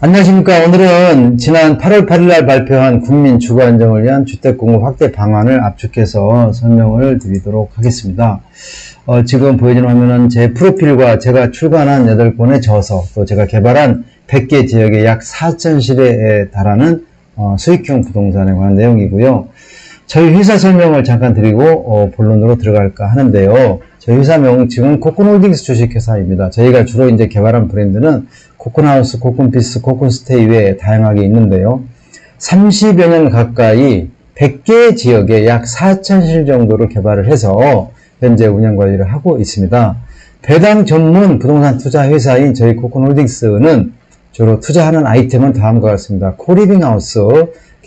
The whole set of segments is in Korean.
안녕하십니까. 오늘은 지난 8월 8일 날 발표한 국민 주거 안정을 위한 주택 공급 확대 방안을 압축해서 설명을 드리도록 하겠습니다. 어, 지금 보여지는 화면은 제 프로필과 제가 출간한 8권의 저서, 또 제가 개발한 100개 지역의 약 4,000실에 달하는 어, 수익형 부동산에 관한 내용이고요. 저희 회사 설명을 잠깐 드리고 어, 본론으로 들어갈까 하는데요. 저희 회사 명칭은 코콘홀딩스 주식회사입니다. 저희가 주로 이제 개발한 브랜드는 코콘하우스, 코콘피스, 코콘스테이 외에 다양하게 있는데요. 30여 년 가까이 100개 지역에 약 4,000실 정도를 개발을 해서 현재 운영 관리를 하고 있습니다. 배당 전문 부동산 투자 회사인 저희 코콘홀딩스는 주로 투자하는 아이템은 다음과 같습니다. 코리빙하우스,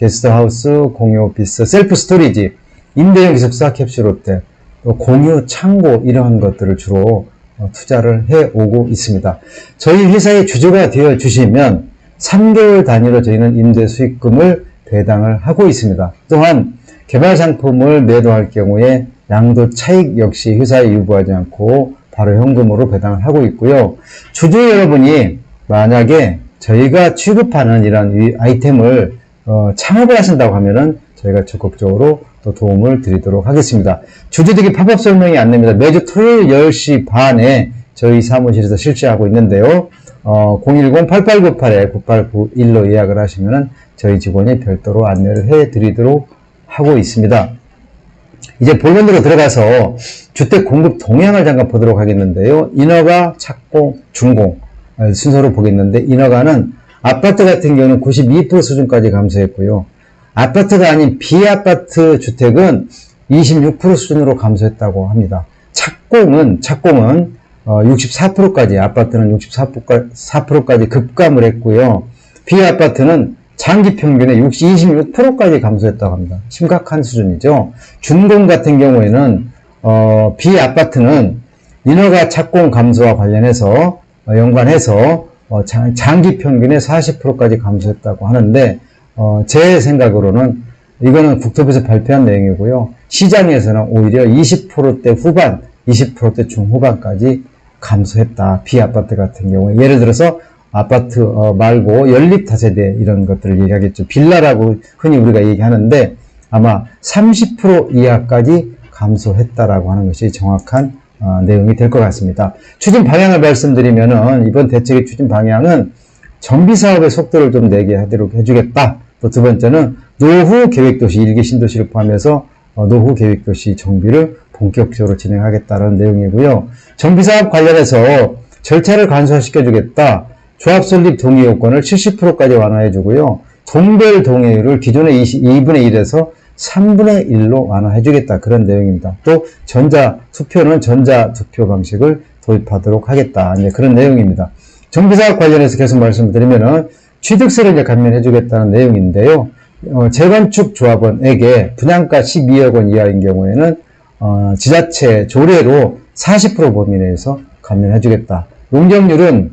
게스트하우스, 공유 오피스, 셀프 스토리지, 임대형 기숙사, 캡슐 호텔, 또 공유 창고 이러한 것들을 주로 어, 투자를 해 오고 있습니다. 저희 회사의 주주가 되어 주시면 3개월 단위로 저희는 임대 수익금을 배당을 하고 있습니다. 또한 개발 상품을 매도할 경우에 양도 차익 역시 회사에 유보하지 않고 바로 현금으로 배당을 하고 있고요. 주주 여러분이 만약에 저희가 취급하는 이런 이 아이템을 어, 창업을 하신다고 하면은 저희가 적극적으로 또 도움을 드리도록 하겠습니다. 주주들에게 팝업 설명이 안내입니다. 매주 토요일 10시 반에 저희 사무실에서 실시하고 있는데요. 어, 010-8898-9891로 예약을 하시면은 저희 직원이 별도로 안내를 해 드리도록 하고 있습니다. 이제 본론으로 들어가서 주택 공급 동향을 잠깐 보도록 하겠는데요. 인허가, 착공, 준공 어, 순서로 보겠는데 인허가는 아파트 같은 경우는 92% 수준까지 감소했고요. 아파트가 아닌 비아파트 주택은 26% 수준으로 감소했다고 합니다. 착공은 착공은 64%까지 아파트는 64%까지 급감을 했고요. 비아파트는 장기 평균의 26%까지 감소했다고 합니다. 심각한 수준이죠. 준공 같은 경우에는 어, 비아파트는 인허가 착공 감소와 관련해서 어, 연관해서 어, 장, 장기 평균의 40%까지 감소했다고 하는데 어, 제 생각으로는 이거는 국토부에서 발표한 내용이고요. 시장에서는 오히려 20%대 후반, 20%대 중후반까지 감소했다. 비아파트 같은 경우에. 예를 들어서 아파트 어, 말고 연립 다세대 이런 것들을 얘기하겠죠. 빌라라고 흔히 우리가 얘기하는데 아마 30% 이하까지 감소했다라고 하는 것이 정확한 어, 내용이 될 것 같습니다. 추진 방향을 말씀드리면은 이번 대책의 추진 방향은 정비 사업의 속도를 좀 내게 하도록 해주겠다. 또 두 번째는 노후 계획도시 일기 신도시를 포함해서 어, 노후 계획도시 정비를 본격적으로 진행하겠다는 내용이고요. 정비 사업 관련해서 절차를 간소화시켜 주겠다. 조합 설립 동의 요건을 70%까지 완화해 주고요. 동별 동의율을 기존의 2분의 1에서 3분의 1로 완화해 주겠다. 그런 내용입니다. 또 전자 투표는 전자 투표 방식을 도입하도록 하겠다. 이제 그런 내용입니다. 정비사업 관련해서 계속 말씀드리면은 취득세를 이제 감면해 주겠다는 내용인데요. 어, 재건축 조합원에게 분양가 12억 원 이하인 경우에는 어, 지자체 조례로 40% 범위 내에서 감면해 주겠다. 용적률은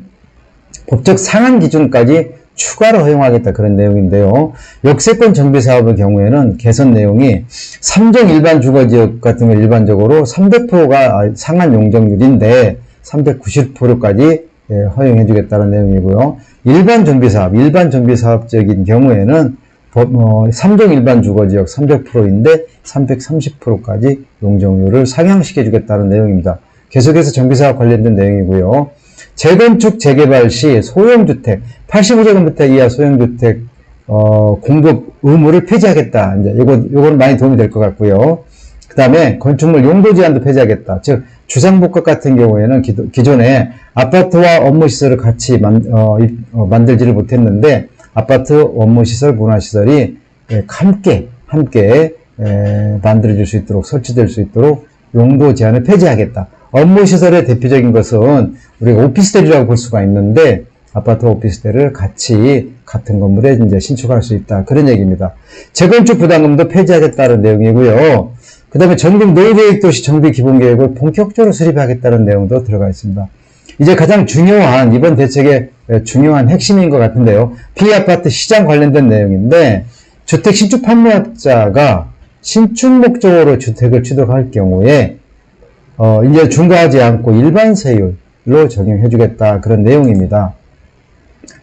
법적 상한 기준까지 추가로 허용하겠다 그런 내용인데요. 역세권 정비 사업의 경우에는 개선 내용이 3종 일반 주거지역 같은 경우 일반적으로 300%가 상한 용적률인데 390%까지 예, 허용해 주겠다는 내용이고요. 일반 정비 사업, 일반 정비 사업적인 경우에는 법, 어, 3종 일반 주거지역 300%인데 330%까지 용적률을 상향시켜 주겠다는 내용입니다. 계속해서 정비사업 관련된 내용이고요. 재건축, 재개발 시 소형주택, 85제곱미터 이하 소형주택, 어, 공급 의무를 폐지하겠다. 이제 이거, 요거는 많이 도움이 될 것 같고요. 그 다음에 건축물 용도 제한도 폐지하겠다. 즉, 주상복합 같은 경우에는 기, 존에 아파트와 업무시설을 같이 만, 어, 어, 만들지를 못했는데, 아파트, 업무시설, 문화시설이 예, 함께, 함께, 에, 만들어질 수 있도록, 설치될 수 있도록 용도 제한을 폐지하겠다. 업무 시설의 대표적인 것은 우리가 오피스텔이라고 볼 수가 있는데, 아파트 오피스텔을 같이 같은 건물에 이제 신축할 수 있다. 그런 얘기입니다. 재건축 부담금도 폐지하겠다는 내용이고요. 그 다음에 전국 노후계획도시 정비 기본계획을 본격적으로 수립하겠다는 내용도 들어가 있습니다. 이제 가장 중요한, 이번 대책의 중요한 핵심인 것 같은데요. 피아파트 시장 관련된 내용인데, 주택 신축 판매업자가 신축 목적으로 주택을 취득할 경우에, 어, 이제 중과하지 않고 일반 세율로 적용해 주겠다. 그런 내용입니다.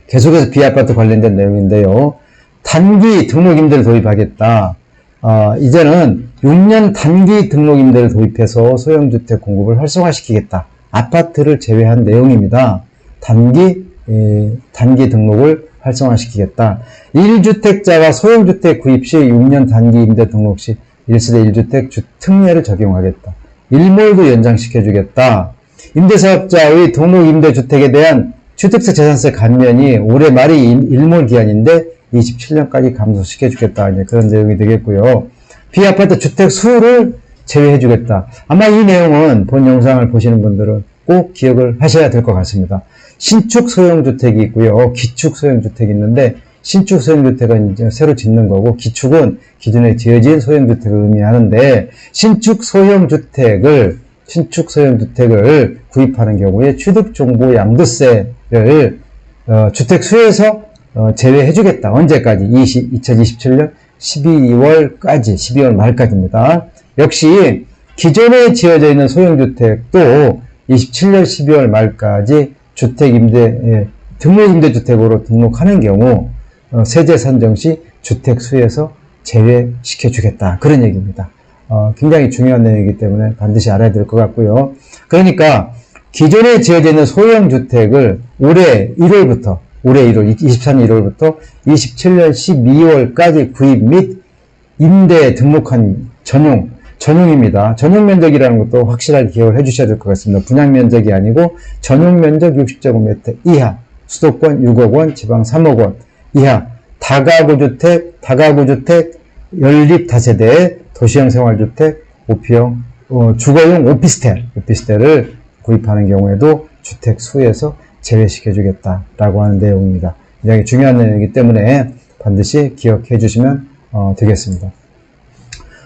계속해서 비아파트 관련된 내용인데요. 단기 등록임대를 도입하겠다. 아, 이제는 6년 단기 등록임대를 도입해서 소형주택 공급을 활성화시키겠다. 아파트를 제외한 내용입니다. 단기 에, 단기 등록을 활성화시키겠다. 1주택자가 소형주택 구입 시 6년 단기 임대 등록 시 1세대 1주택 주 특례를 적용하겠다. 일몰도 연장시켜주겠다. 임대사업자의 등록 임대주택에 대한 취득세 재산세 감면이 올해 말이 일- 일몰 기한인데 27년까지 감소시켜주겠다. 이제 그런 내용이 되겠고요. 비아파트 주택 수를 제외해주겠다. 아마 이 내용은 본 영상을 보시는 분들은 꼭 기억을 하셔야 될 것 같습니다. 신축 소형 주택이 있고요. 기축 소형 주택이 있는데 신축 소형주택은 이제 새로 짓는 거고 기축은 기존에 지어진 소형주택을 의미하는데 신축 소형주택을 신축 소형주택을 구입하는 경우에 취득정보 양도세를 어, 주택 수에서 어, 제외해주겠다. 언제까지? 20, 2027년 12월까지, 12월 말까지입니다. 역시 기존에 지어져 있는 소형주택도 27년 12월 말까지 주택임대, 예, 등록임대주택으로 등록하는 경우 어, 세제 산정 시 주택 수에서 제외시켜 주겠다. 그런 얘기입니다. 어, 굉장히 중요한 내용이기 때문에 반드시 알아야 될 것 같고요. 그러니까 기존에 지어져 있는 소형 주택을 올해 1월부터 올해 1월, 24년 1월부터 27년 12월까지 구입 및 임대 등록한 전용, 전용입니다. 전용 면적이라는 것도 확실하게 기억을 해 주셔야 될 것 같습니다. 분양 면적이 아니고 전용 면적 60제곱미터 이하, 수도권 6억 원, 지방 3억 원 이하, 다가구 주택, 다가구 주택, 연립 다세대, 도시형 생활주택, 오피형, 어, 주거용 오피스텔, 오피스텔을 구입하는 경우에도 주택 수에서 제외시켜주겠다라고 하는 내용입니다. 굉장히 중요한 내용이기 때문에 반드시 기억해 주시면 어, 되겠습니다.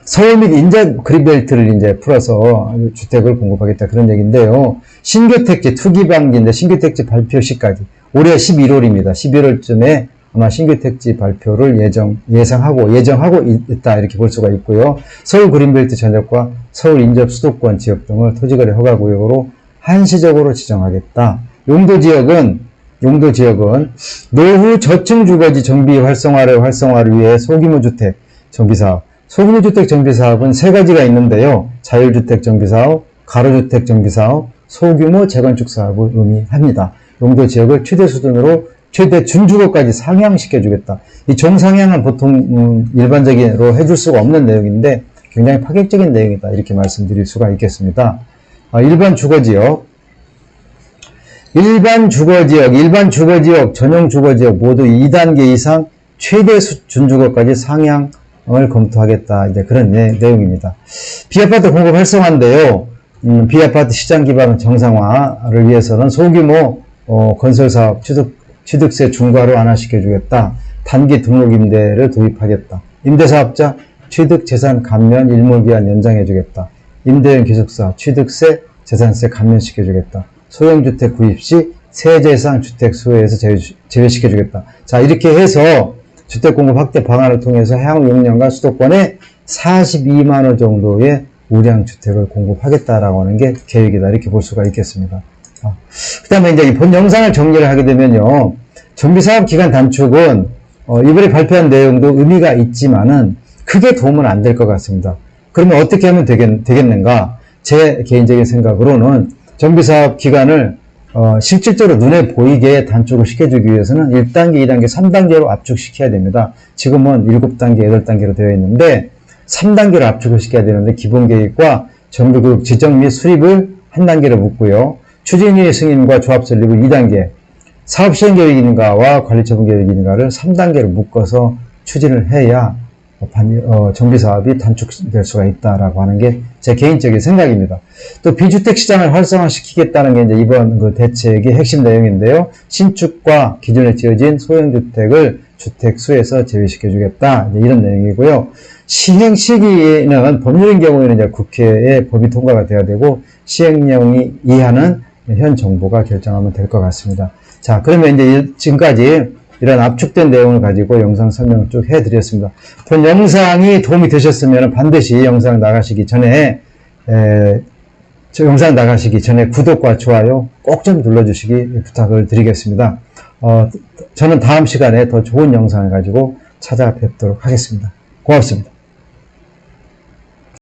서울 및 인접 그린벨트를 이제 풀어서 주택을 공급하겠다 그런 얘기인데요. 신규택지 투기 방지인데 신규택지 발표 시까지 올해 11월입니다. 11월쯤에 아마 신규 택지 발표를 예정 예상하고 예정하고 있- 있다 이렇게 볼 수가 있고요. 서울 그린벨트 전역과 서울 인접 수도권 지역 등을 토지거래 허가 구역으로 한시적으로 지정하겠다. 용도 지역은 용도 지역은 노후 저층 주거지 정비 활성화를 활성화를 위해 소규모 주택 정비 사업. 소규모 주택 정비 사업은 세 가지가 있는데요. 자율주택 정비 사업, 가로주택 정비 사업, 소규모 재건축 사업을 의미합니다. 용도 지역을 최대 수준으로 최대 준주거까지 상향시켜 주겠다. 이 정상향은 보통 음, 일반적으로 해줄 수가 없는 내용인데 굉장히 파격적인 내용이다. 이렇게 말씀드릴 수가 있겠습니다. 아, 일반 주거지역, 일반 주거지역, 일반 주거지역, 전용 주거지역 모두 2단계 이상 최대 수- 준주거까지 상향을 검토하겠다. 이제 그런 내, 용입니다 비아파트 공급 활성화인데요. 음, 비아파트 시장 기반 정상화를 위해서는 소규모 어, 건설 사업 취득, 취득세 중과로 완화시켜주겠다. 단기 등록 임대를 도입하겠다. 임대사업자 취득 재산 감면 일몰기한 연장해주겠다. 임대형 기숙사 취득세 재산세 감면시켜주겠다. 소형주택 구입 시 세제상 주택 수혜에서 제외, 제외시켜주겠다. 자, 이렇게 해서 주택 공급 확대 방안을 통해서 향후 6년간 수도권에 42만 원 정도의 우량 주택을 공급하겠다라고 하는 게 계획이다. 이렇게 볼 수가 있겠습니다. 아, 그 다음에 이제 이본 영상을 정리를 하게 되면요. 정비 사업 기간 단축은 어, 이번에 발표한 내용도 의미가 있지만은 크게 도움은 안 될 것 같습니다. 그러면 어떻게 하면 되겠, 되겠는가? 제 개인적인 생각으로는 정비 사업 기간을 어, 실질적으로 눈에 보이게 단축을 시켜주기 위해서는 1단계, 2단계, 3단계로 압축시켜야 됩니다. 지금은 7단계, 8단계로 되어 있는데 3단계로 압축을 시켜야 되는데 기본 계획과 정비구역 지정 및 수립을 한 단계로 묶고요. 추진위 승인과 조합 설립을 2단계, 사업 시행 계획인가와 관리 처분 계획인가를 3단계로 묶어서 추진을 해야 어, 정비 사업이 단축될 수가 있다라고 하는 게 제 개인적인 생각입니다. 또 비주택 시장을 활성화시키겠다는 게 이제 이번 그 대책의 핵심 내용인데요. 신축과 기존에 지어진 소형 주택을 주택 수에서 제외시켜주겠다 이런 내용이고요. 시행 시기는 법률인 경우에는 이제 국회에 법이 통과가 돼야 되고 시행령이 이하는 현 정부가 결정하면 될 것 같습니다. 자, 그러면 이제 이- 지금까지 이런 압축된 내용을 가지고 영상 설명을 쭉 해드렸습니다. 본 영상이 도움이 되셨으면 반드시 영상 나가시기 전에 에, 저 영상 나가시기 전에 구독과 좋아요 꼭 좀 눌러주시기 부탁을 드리겠습니다. 어, 저는 다음 시간에 더 좋은 영상을 가지고 찾아뵙도록 하겠습니다. 고맙습니다.